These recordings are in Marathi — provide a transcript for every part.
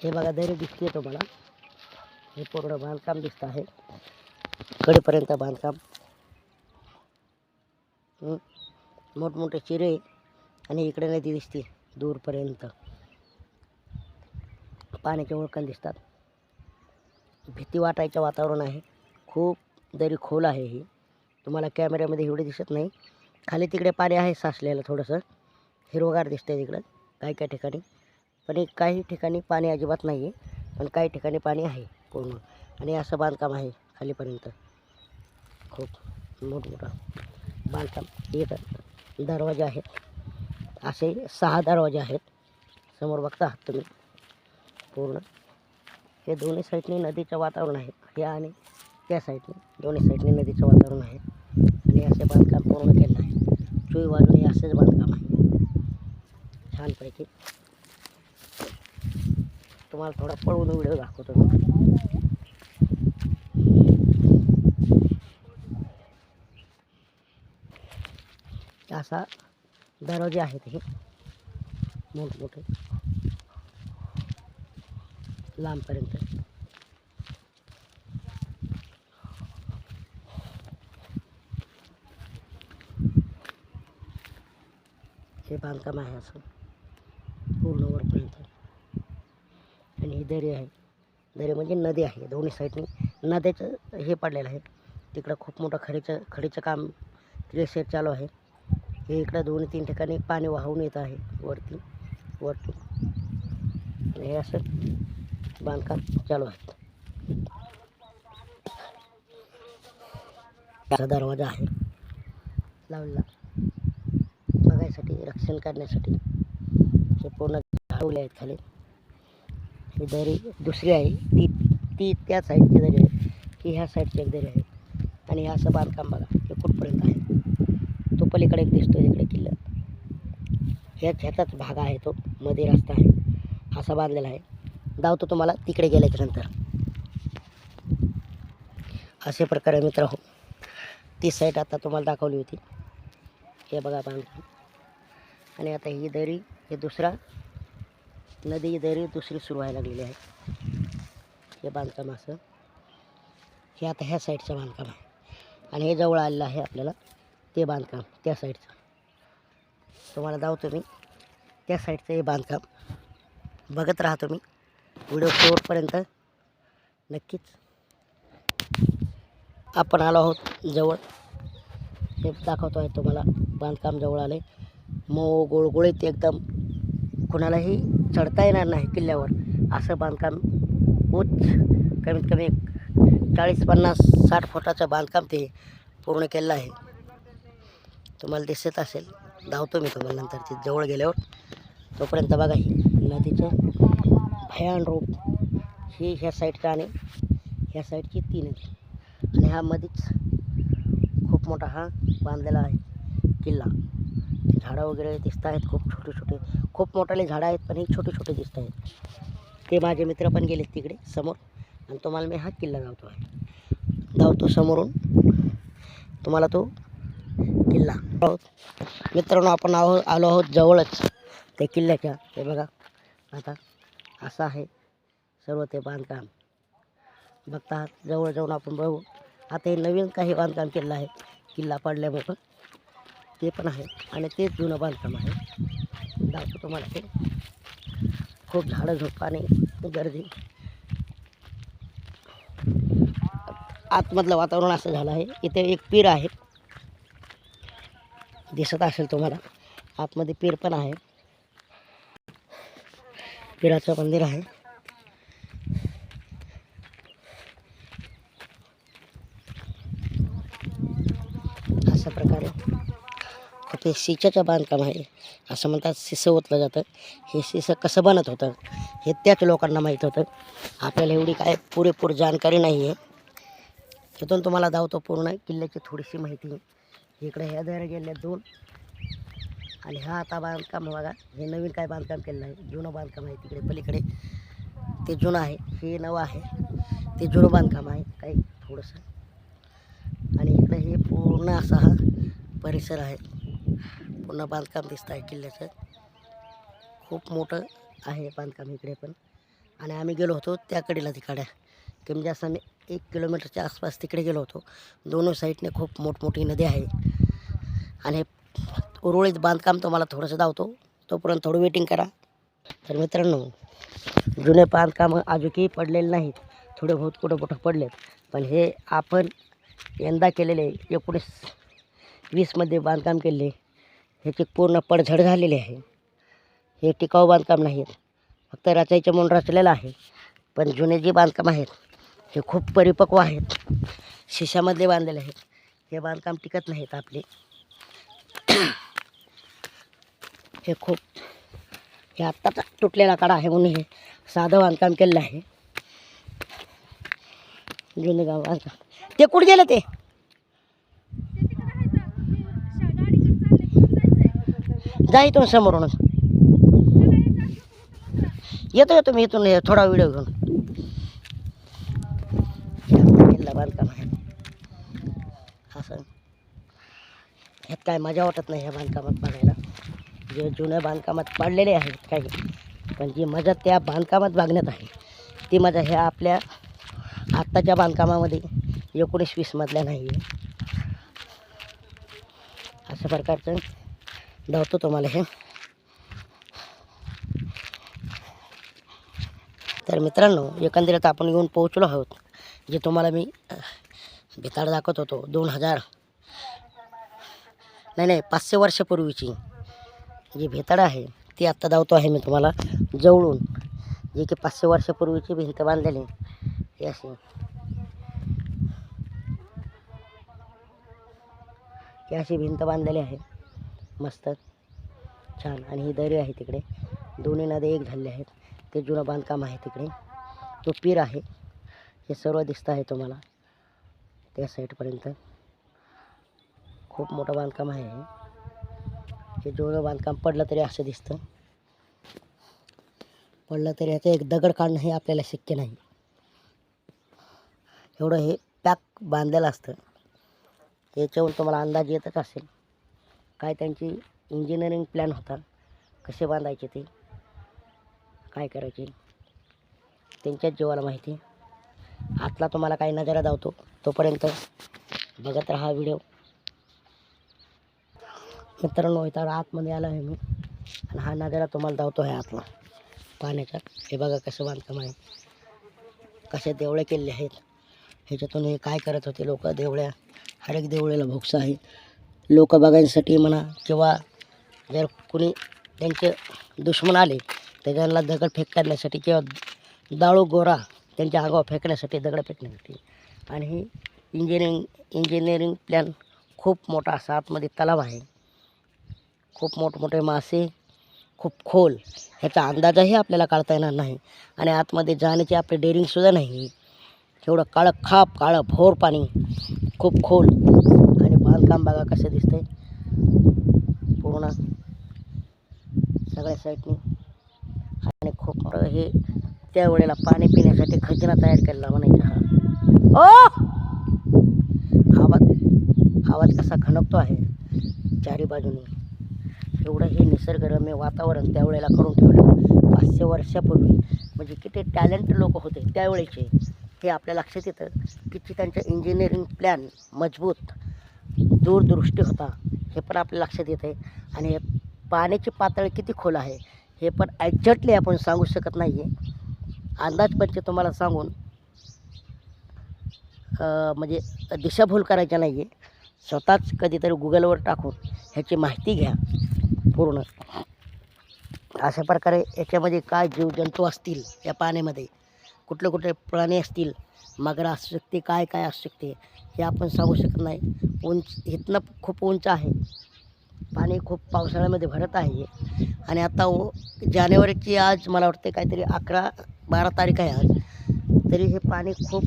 हे बघा दरी दिसते तुम्हाला. हे पूर्ण बांधकाम दिसत आहे. कडेपर्यंत बांधकाम. मोठमोठे चिरे आणि इकडे नदी दिसते दूरपर्यंत. पाण्याचे ओळखण दिसतात. भीती वाटायचं वातावरण आहे. खूप दरी खोल आहे ही. तुम्हाला कॅमेऱ्यामध्ये एवढे दिसत नाही. खाली तिकडे पाणी आहे साचलेलं थोडंसं. हिरवगार दिसतंय तिकडं काही काही ठिकाणी. पण एक काही ठिकाणी पाणी अजिबात नाही आहे पण काही ठिकाणी पाणी आहे पूर्ण. आणि असं बांधकाम आहे खालीपर्यंत. खूप मोठमोठं बांधकाम. एक दरवाजे आहेत. असे सहा दरवाजे आहेत. समोर बघता आहात तुम्ही. पूर्ण. हे दोन्ही साईडने नदीचं वातावरण आहे. हे आणि त्या साईडने. दोन्ही साईडने नदीचं वातावरण आहे. आणि असे बांधकाम पूर्ण केलं आहे. चोई बाजूने असेच बांधकाम आहे. छानपैकी तुम्हाला थोडा पळवून व्हिडिओ दाखवतो मी. असा दरवाजे आहेत हे. मोठमोठे लांबपर्यंत. हे बांधकाम आहे असं पूर्ण वरपर्यंत आणि ही दरी आहे. दरी म्हणजे नदी आहे. दोन्ही साईडनी नद्याचं हे पडलेलं आहे. तिकडं खूप मोठं खडीचं खडीचं काम रिसेट चालू आहे. हे इकडं दोन्ही तीन ठिकाणी पाणी वाहून येत आहे. वरती वरती. हे असं बांधकाम चालू आहे. त्याचा दरवाजा आहे. लावलेला. बघायसाठी रक्षण करण्यासाठी. हे पूर्ण झाडवले आहेत खाली. ही दरी दुसरी आहे. ती ती त्या साईडची दरी आहे. ही ह्या साईडची एक दरी आहे. आणि हे असं बांधकाम बघा. हे कुठपर्यंत आहे? तो पलीकडे एक दिसतो तिकडे किल्ला. ह्याच ह्याचाच भाग आहे तो. मध्ये रस्ता आहे. असा बांधलेला आहे. धावतो तुम्हाला तिकडे गेल्याच्यानंतर. असे प्रकारे मित्र हो ती साईड आता तुम्हाला दाखवली होती. हे बघा बांधकाम. आणि आता ही दरी हे दुसरा नदी दरी दुसरी सुरू व्हायला लागलेली आहे. हे बांधकाम असं. हे आता ह्या साईडचं बांधकाम आहे. आणि हे जवळ आलेलं आहे आपल्याला ते बांधकाम त्या साईडचं. तुम्हाला दावतो मी. त्या साईडचं हे बांधकाम बघत राहा तुम्ही व्हिडिओ शेवटपर्यंत नक्कीच आपण आलो आहोत जवळ. हे दाखवतो आहे तुम्हाला. बांधकाम जवळ आले मऊ गुळगुळीत एकदम. कुणालाही चढता येणार नाही किल्ल्यावर. असं बांधकाम होत कमीत कमी चाळीस पन्नास साठ फुटाचं बांधकाम ते पूर्ण केलं आहे. तुम्हाला दिसत असेल धावतो मी तुम्हाला नंतर ते जवळ गेल्यावर. तोपर्यंत बघा ही नदीचं भयान रूप ही ह्या साईडचा आणि ह्या साईडची ती नदी आणि हा खूप मोठा हा बांधलेला आहे किल्ला. झाडं वगैरे दिसत आहेत खूप छोटे छोटे खूप मोठाले झाडं आहेत पण हे छोटे छोटे दिसत आहेत. ते माझे मित्र पण गेलेत तिकडे समोर. आणि तुम्हाला मी हा किल्ला धावतो आहे धावतो समोरून. तुम्हाला तो किल्ला. मित्रांनो आपण आहो आलो आहोत जवळच त्या किल्ल्याच्या. ते बघा. आता असं आहे सर्व ते बांधकाम. बघता आहात जवळ जाऊन आपण बघू. आता हे नवीन काही बांधकाम केलं आहे. किल्ला पडल्यामुळं. ते पण आहे आणि तेच जुनं बांधकाम आहे. दाखवतो तुम्हाला ते. खूप झाडं झोप आणि गर्दी. आतमधलं वातावरण असं झालं आहे. इथे एक पीर आहे. दिसत असेल तुम्हाला. आतमध्ये पीर पण आहे. पिराचं मंदिर आहे अशा प्रकारे खूप हे बांधकाम आहे असं म्हणतात शिसं ओतलं जातं. हे शिसं कसं बनत होतं हे त्याच लोकांना माहीत होतं. आपल्याला एवढी काय पुरेपूर जानकारी नाही आहे तिथून तुम्हाला धावतो पूर्ण किल्ल्याची थोडीशी माहिती. इकडे ह्या दर गेल्या दोन. आणि हा आता बांधकाम बघा हे नवीन काय बांधकाम केलं आहे. जुनं बांधकाम आहे तिकडे पलीकडे. ते जुनं आहे हे नवं आहे. ते जुनं बांधकाम आहे काही थोडंसं. आणि इकडे हे पूर्ण असा हा परिसर आहे. पूर्ण बांधकाम दिसतं आहे किल्ल्याचं. खूप मोठं आहे बांधकाम इकडे पण. आणि आम्ही गेलो होतो त्या कडेला तिकडे. कमी जास्त आम्ही एक किलोमीटरच्या आसपास तिकडे गेलो होतो. दोन्ही साईडने खूप मोठमोठी नदी आहे. आणि उरुळीत बांधकाम तुम्हाला थोडंसं धावतो तोपर्यंत थोडं वेटिंग करा. तर मित्रांनो जुने बांधकामं अजूनही पडलेले नाहीत. थोडे बहुत कुठं कुठं पडलेत. पण हे आपण यंदा केलेले एकोणीस वीसमध्ये बांधकाम केले. ह्याची पूर्ण पडझड झालेली आहे. हे टिकाऊ बांधकाम नाहीत. फक्त रचायचे म्हणून रचलेलं आहे. पण जुने जे बांधकाम आहेत हे खूप परिपक्व आहेत. शिशामधले बांधलेले आहेत. हे बांधकाम टिकत नाहीत आपले. हे खूप हे आत्ताचा तुटलेला कडा आहे म्हणून हे साधं बांधकाम केलेलं आहे. जुने गाव बांधकाम. ते कुठे गेलं ते? जा इथून समोरूनच. येतो येतो मी इथून थोडा व्हिडिओ घेऊन. किल्ला बांधकाम आहे. असं ह्यात काय मजा वाटत नाही ह्या बांधकामात बघायला जे जुन्या बांधकामात पाडलेले आहेत काही पण जी मजा त्या बांधकामात बघण्यात आहे ती मजा ह्या आपल्या आत्ताच्या बांधकामामध्ये एकोणीस वीसमधल्या नाही आहे अशा प्रकारचं धावतो तुम्हाला हे. तर मित्रांनो एकंदरीत आपण येऊन पोहोचलो आहोत जे तुम्हाला मी भिताड दाखवत होतो दोन हजार नाही नाही पाचशे वर्षापूर्वीची जी भिताड आहे ती आत्ता धावतो आहे मी तुम्हाला जवळून. जे की पाचशे वर्षापूर्वीची भिंत बांधलेली ही अशी. ही अशी भिंत बांधलेली आहे. मस्त. छान. आणि ही दरी आहे तिकडे. दोन्ही नद्या एक झालेले आहेत. ते जुनं बांधकाम आहे तिकडे. तो पीर आहे. हे सर्व दिसतं आहे तुम्हाला. त्या साईडपर्यंत. खूप मोठं बांधकाम आहे हे. हे जुनं बांधकाम पडलं तरी असं दिसतं. पडलं तरी याचं एक दगड काढणं हे आपल्याला शक्य नाही. एवढं हे पॅक बांधलेलं असतं. याच्यावरून तुम्हाला अंदाज येतच असेल. काय त्यांची इंजिनिअरिंग प्लॅन होता. कसे बांधायचे ते. काय करायचे. त्यांच्याच जीवाला माहिती. आतला तुम्हाला काही नजारा धावतो तोपर्यंत बघत राहा व्हिडिओ मित्रांनो इथं आतमध्ये आलो आहे मी. आणि हा नजारा तुम्हाला धावतो आहे आतला. पाण्याचा. हे बघा कसं बांधकाम आहे. कसे देवळे केलेले आहेत. ह्याच्यातून हे काय करत होते लोक? देवळ्या. हर एक देवळेला भोक्स आहे. लोक बघायसाठी म्हणा किंवा जर कोणी त्यांचे दुश्मन आले तर त्यांना दगड फेक करण्यासाठी किंवा दाळू गोरा त्यांच्या अंगावर फेकण्यासाठी दगड फेकण्यासाठी आणि ही इंजिनिअरिंग इंजिनिअरिंग प्लॅन खूप मोठा असा आतमध्ये तलाव आहे. खूप मोठमोठे मासे खूप खोल ह्याचा अंदाजही आपल्याला काढता येणार नाही. आणि आतमध्ये जाण्याची आपली डेअरिंगसुद्धा नाही. एवढं काळं खाप काळं भोर पाणी खूप खोल. बांधकाम बघा कसं दिसतंय? पूर्ण सगळ्या साईडनी आणि खूप मोठं हे त्यावेळेला पाणी पिण्यासाठी खजिना तयार केलेला म्हणायचा हा. ओ! आवाज आवाज कसा खणकतो आहे. चारी बाजूनी. एवढं हे निसर्गरम्य वातावरण त्यावेळेला करून ठेवलं. पाचशे वर्षापूर्वी म्हणजे किती टॅलेंट लोक होते त्यावेळेचे. हे आपल्या लक्षात येतं किती त्यांचा इंजिनिअरिंग प्लॅन मजबूत दूरदृष्टी होता. हे पण आपल्या लक्षात येत आहे आणि पाण्याची पातळी किती खोल आहे हे पण ॲक्झॅक्टली आपण सांगू शकत नाही आहे अंदाजपंच तुम्हाला सांगून म्हणजे दिशाभूल करायच्या नाही आहे स्वतःच कधीतरी गुगलवर टाकून ह्याची माहिती घ्या पूर्ण. अशा प्रकारे याच्यामध्ये काय जीवजंतू असतील या पाण्यामध्ये? कुठले कुठले प्राणी असतील मगरा असू शकते काय काय असू शकते हे आपण सांगू शकत नाही. उंच इथनं खूप उंच आहे. पाणी खूप पावसाळ्यामध्ये भरत आहे. आणि आता जानेवारीची आज मला वाटते काहीतरी अकरा बारा तारीख आहे आज. तरी हे पाणी खूप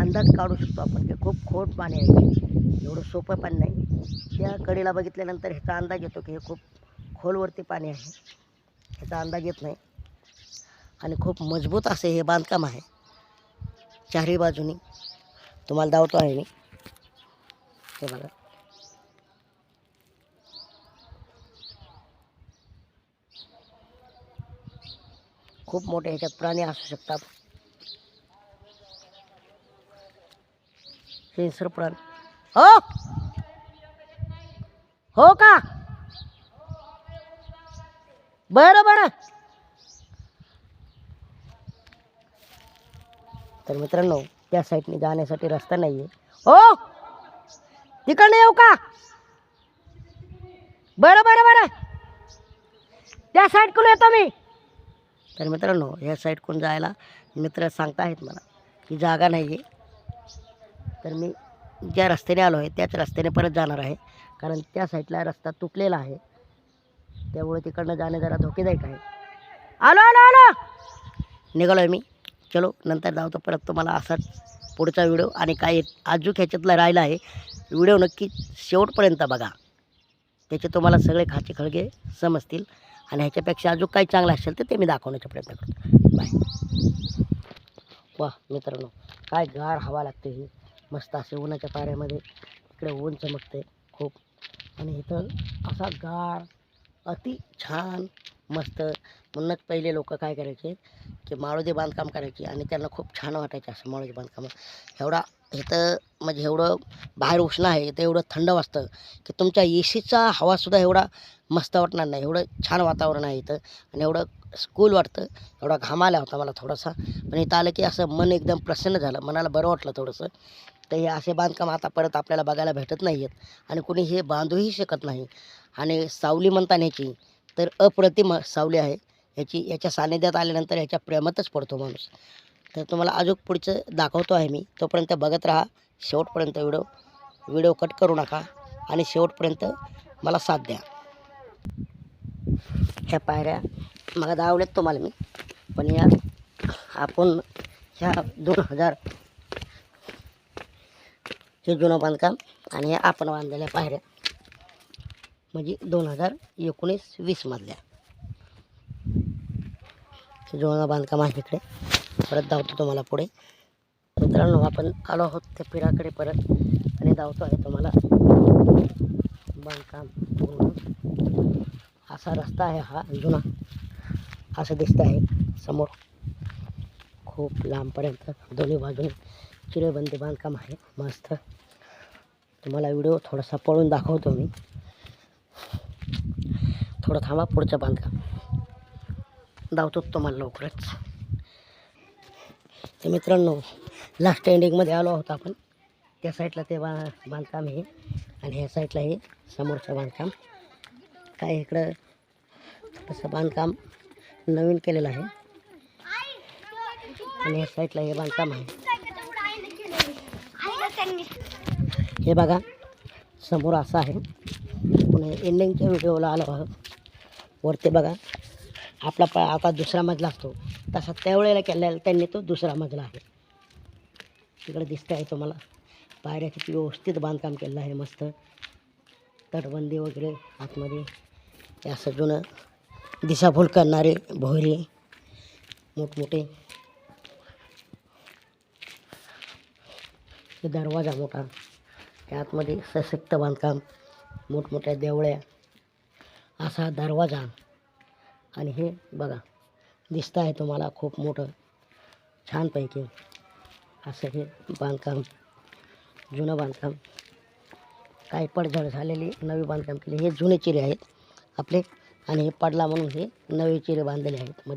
अंदाज काढू शकतो आपण की खूप खोट पाणी आहे. एवढं सोपं पाणी नाही. त्या कडेला बघितल्यानंतर ह्याचा अंदाज येतो की हे खूप खोलवरती पाणी आहे. ह्याचा अंदाज येत नाही. आणि खूप मज़बूत असे हे बांधकाम आहे. चारही बाजूनी. तुम्हाला दावतो आहे मी हे बघा. खूप मोठे ह्याच्यात प्राणी असू शकतात. हिंस्र प्राणी. हो! हो का? बरं बरं. तर मित्रांनो त्या साईडने जाण्यासाठी रस्ता नाही आहे हो! तिकडनं येऊ का? बरं बरं बरं. त्या साईडकडून येतो मी. तर मित्रांनो ह्या साईडकडून जायला मित्र सांगता आहेत मला की जागा नाही आहे तर मी ज्या रस्त्याने आलो आहे त्याच रस्त्याने परत जाणार आहे. कारण त्या साईडला रस्ता तुटलेला आहे. त्यामुळे तिकडनं जाणे जरा धोकेदायक आहे. आलो आलो आलो! निघालो आहे मी. चलो नंतर जाऊ परत तुम्हाला असाच पुढचा व्हिडिओ आणि काय आजूक ह्याच्यातला राहिला आहे. व्हिडिओ नक्की शेवटपर्यंत बघा. त्याचे तुम्हाला सगळे खाचे खळगे समजतील आणि ह्याच्यापेक्षा अजून काही चांगलं असेल तर ते मी दाखवण्याचा प्रयत्न करतो. बाय वा मित्रांनो काय गार हवा लागते ही. मस्त असे उन्हाच्या पाऱ्यामध्ये इकडे ऊन चमकते खूप. आणि इथं असा गार अति छान मस्त म्हणूनच पहिले लोक काय करायचे की माळोदी बांधकाम करायची आणि त्यांना खूप छान वाटायचे असं माळोदी बांधकाम. एवढा इथं म्हणजे एवढं बाहेर उष्ण आहे इथं एवढं थंड वाजतं की तुमच्या ए सीचा हवासुद्धा एवढा मस्त वाटणार नाही. एवढं छान वातावरण आहे इथं आणि एवढं स्कूल वाटतं. एवढा घाम आला होता मला थोडासा. पण इथं आलं की असं मन एकदम प्रसन्न झालं. मनाला बरं वाटलं थोडंसं. तर हे असे बांधकाम आता परत आपल्याला बघायला भेटत नाही आहेत आणि कुणी हे बांधूही शकत नाही. आणि सावली म्हणताना न्यायची तर अप्रतिम सावली आहे. ह्याची याच्या सानिध्यात आल्यानंतर ह्याच्या प्रेमातच पडतो माणूस. तर तुम्हाला अजून पुढचं दाखवतो आहे मी. तोपर्यंत बघत राहा. शेवटपर्यंत व्हिडिओ व्हिडिओ कट करू नका आणि शेवटपर्यंत मला साथ द्या. ह्या पायऱ्या मला दावल्यात तुम्हाला मी. पण या आपण ह्या दोन हजार हे जुनं बांधकाम आणि ह्या आपण बांधलेल्या पायऱ्या म्हणजे दोन हजार एकोणीस वीसमधल्या जुळणा बांधकाम आहे इकडे परत धावतो तुम्हाला पुढे. मित्रांनो आपण आलो आहोत त्या पिराकडे परत. आणि धावतो आहे तुम्हाला. बांधकाम पूर्ण. असा रस्ता आहे हा जुना. असं दिसतं आहे समोर. खूप लांबपर्यंत दोन्ही बाजूने चिरेबंदी बांधकाम आहे. मस्त. तुम्हाला व्हिडिओ थोडासा पळून दाखवतो मी. थोडं थांबा पुढचं बांधकाम. धावतो तुम्हाला लवकरच. ते मित्रांनो लास्ट एंडिंगमध्ये आलो आहोत आपण. त्या साईडला ते बा बांधकाम हे आणि ह्या साईडला हे समोरचं बांधकाम. काय इकडं तसं बांधकाम नवीन केलेलं आहे. आणि या साईडला हे बांधकाम आहे. हे बघा समोर असं आहे. पुणे एंडिंगच्या व्हिडिओला आलो आहोत. वरती बघा. आपला प आता दुसरा मजला असतो. तसा त्यावेळेला केलेला त्यांनी तो दुसरा मजला आहे. तिकडे दिसतं आहे तुम्हाला. पायऱ्या किती व्यवस्थित बांधकाम केलेलं आहे मस्त. तटबंदी वगैरे आतमध्ये. हे असं जुनं दिशाभूल करणारे भोयरे मोठमोठे. दरवाजा मोठा. त्या आतमध्ये सशक्त बांधकाम. मोठमोठ्या देवळ्या. असा दरवाजा. आणि हे बघा दिसतं आहे तुम्हाला खूप मोठं छानपैकी. असं हे बांधकाम जुनं बांधकाम. काही पडझड झालेली नवी बांधकाम केली. हे जुने चिरे आहेत आपले. आणि हे पडला म्हणून हे नवे चिरे बांधलेले आहेत. मग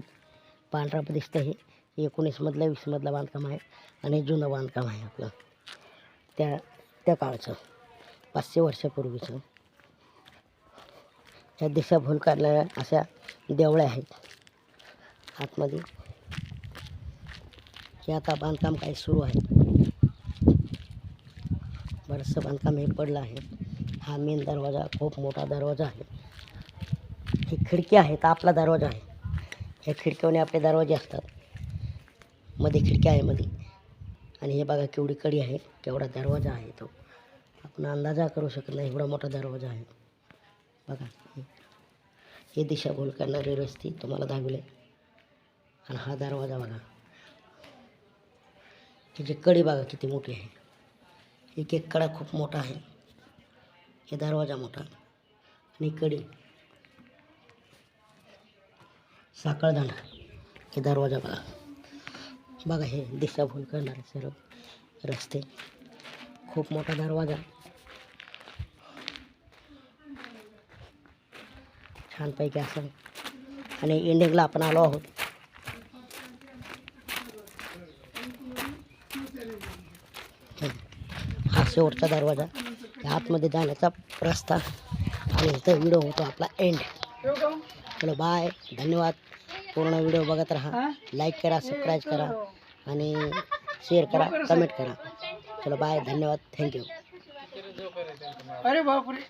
पांढरा दिसतं हे. एकोणीसमधलं वीसमधलं बांधकाम आहे. आणि हे जुनं बांधकाम आहे आपलं. त्या त्या काळचं पाचशे वर्षापूर्वीचं. त्या दिशाभूल करणाऱ्या अशा देवळ्या आहेत. आतमध्ये हे आता बांधकाम काही सुरू आहे. बरंचसं बांधकाम हे पडलं आहे. हा मेन दरवाजा खूप मोठा दरवाजा आहे. ही खिडकी आहे तर आपला दरवाजा आहे. ह्या खिडकीने आपले दरवाजे असतात. मध्ये खिडकी आहे मध्ये आणि हे बघा केवढी कडी आहे केवढा दरवाजा आहे तो. आपण अंदाजा करू शकत नाही एवढा मोठा दरवाजा आहे. बघा हे. दिशाभूल करणारी रस्ते तुम्हाला दाखवले. आणि हा दरवाजा बघा. त्याची कडी बघा किती मोठी आहे. एक एक कडा खूप मोठा आहे. हे दरवाजा मोठा. आणि कडी. साखळदांडा हे दरवाजा बघा. बघा हे दिशाभूल करणारे सर्व रस्ते. खूप मोठा दरवाजा. छानपैकी असं. आणि एंडिंगला आपण आलो आहोत. हा शेवटचा दरवाजा. या आतमध्ये जाण्याचा रस्ता. आणि इथं व्हिडिओ होतो आपला एंड चलो बाय धन्यवाद. पूर्ण व्हिडिओ बघत राहा. लाईक करा सबस्क्राईब करा. आणि शेअर करा कमेंट करा. चलो बाय धन्यवाद. थँक्यू अरे बापरे.